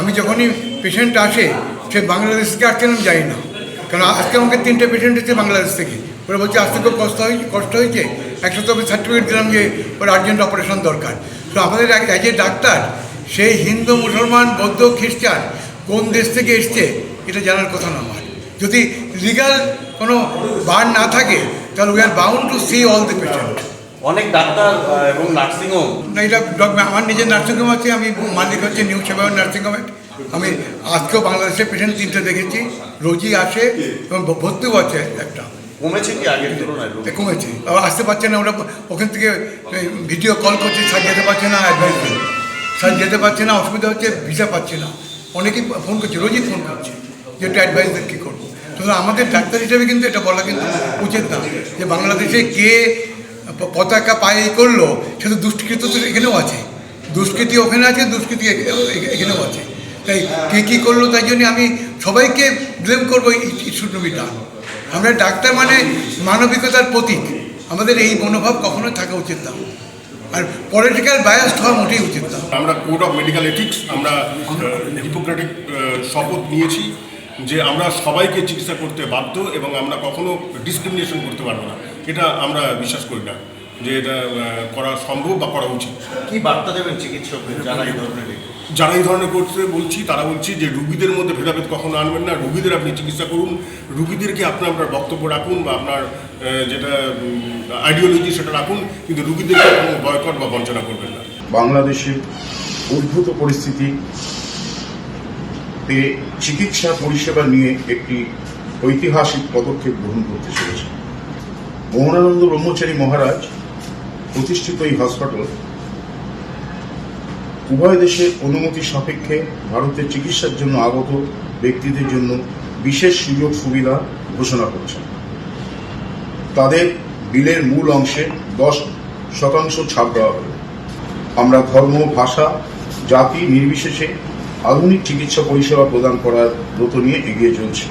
আমি যখনই পেশেন্ট আসে, সে বাংলাদেশ থেকে আসছে আমি জানি না? কারণ আজকে আমাকে তিনটে পেশেন্ট এসেছে বাংলাদেশ থেকে। ওরা বলছে আসতে খুব কষ্ট হয়েছে কষ্ট হয়েছে। একশো তবে সার্টিফিকেট দিলাম যে ওর আর্জেন্ট অপারেশন দরকার। তো আমাদের অ্যাজ এ ডাক্তার সেই হিন্দু, মুসলমান, বৌদ্ধ, খ্রিস্টান, কোন দেশ থেকে এসছে, এটা জানার কথা না আমার। যদি লিগাল কোনো বার না থাকে, তাহলে we are bound to see all the patient অনেক ডাক্তার এবং নার্সিংহোম। না এটা আমার নিজের নার্সিংহোম আছে আমি মালিক হচ্ছে নিউ সেবায়ন নার্সিংহোমে। আমি আজকেও বাংলাদেশের পেশেন্ট তিনটে দেখেছি রোজই আসে এবং ভর্তিও আছে একটা। কমেছে কি আগের তুলনায় কমেছে আবার আসতে পারছে না ওরা ওখান থেকে ভিডিও কল করছে স্যার যেতে পারছে না অ্যাডভাইস স্যার যেতে পারছে না অসুবিধা হচ্ছে ভিসা পাচ্ছে না। অনেকেই ফোন করছে রোজই ফোন করছে যে একটু অ্যাডভাইস কী করব। সুতরাং আমাদের ডাক্তার হিসেবে কিন্তু এটা বলা কিন্তু উচিত না যে বাংলাদেশে কে পতাকা পায়ে করল, সে তো দুষ্কৃত তো এখানেও আছে। দুষ্কৃতি ওখানে আছে, দুষ্কৃতি এখানেও আছে। তাই কে কী করল তাই জন্য আমি সবাইকে ব্লেম করব ডান আমরা ডাক্তার মানে মানবিকতার প্রতীক। আমাদের এই মনোভাব কখনো থাকা উচিত না। আর পলিটিক্যাল বায়াস্ট হওয়া মোটেই উচিত না। আমরা কোড অফ মেডিকেল এথিক্স আমরা হিপোক্রেটিক শপথ নিয়েছি যে আমরা সবাইকে চিকিৎসা করতে বাধ্য এবং আমরা কখনো ডিসক্রিমিনেশন করতে পারব না। এটা আমরা বিশ্বাস করি না যে এটা করা সম্ভব বা করা উচিত। কি বার্তা দেবেন চিকিৎসকদের যারা এই ধরনের যারা এই ধরনের করতে বলছি তারা বলছি যে রুগীদের মধ্যে ভেদাভেদ কখনো আনবেন না। রুগীদের আপনি চিকিৎসা করুন। রুগীদেরকে আপনি আপনার বক্তব্য রাখুন বা আপনার যেটা আইডিওলজি সেটা রাখুন কিন্তু রুগীদেরকে কোনো বয়কট বা বঞ্চনা করবেন না। বাংলাদেশের উদ্ভূত পরিস্থিতি চিকিৎসা পরিষেবা নিয়ে একটি ঐতিহাসিক পদক্ষেপ গ্রহণ করতে চলেছে। মোহনানন্দ ব্রহ্মচারী মহারাজ প্রতিষ্ঠিত এই হাসপাতাল উভয় দেশের অনুমতি সাপেক্ষে ভারতের চিকিৎসার জন্য আগত ব্যক্তিদের জন্য বিশেষ সুযোগ সুবিধা ঘোষণা করছেন। তাদের বিলের মূল অংশে দশ শতাংশ ছাড় দেওয়া হবে আমরা ধর্ম, ভাষা, জাতি নির্বিশেষে আধুনিক চিকিৎসা পরিষেবা প্রদান করার ব্রত নিয়ে এগিয়ে চলছি।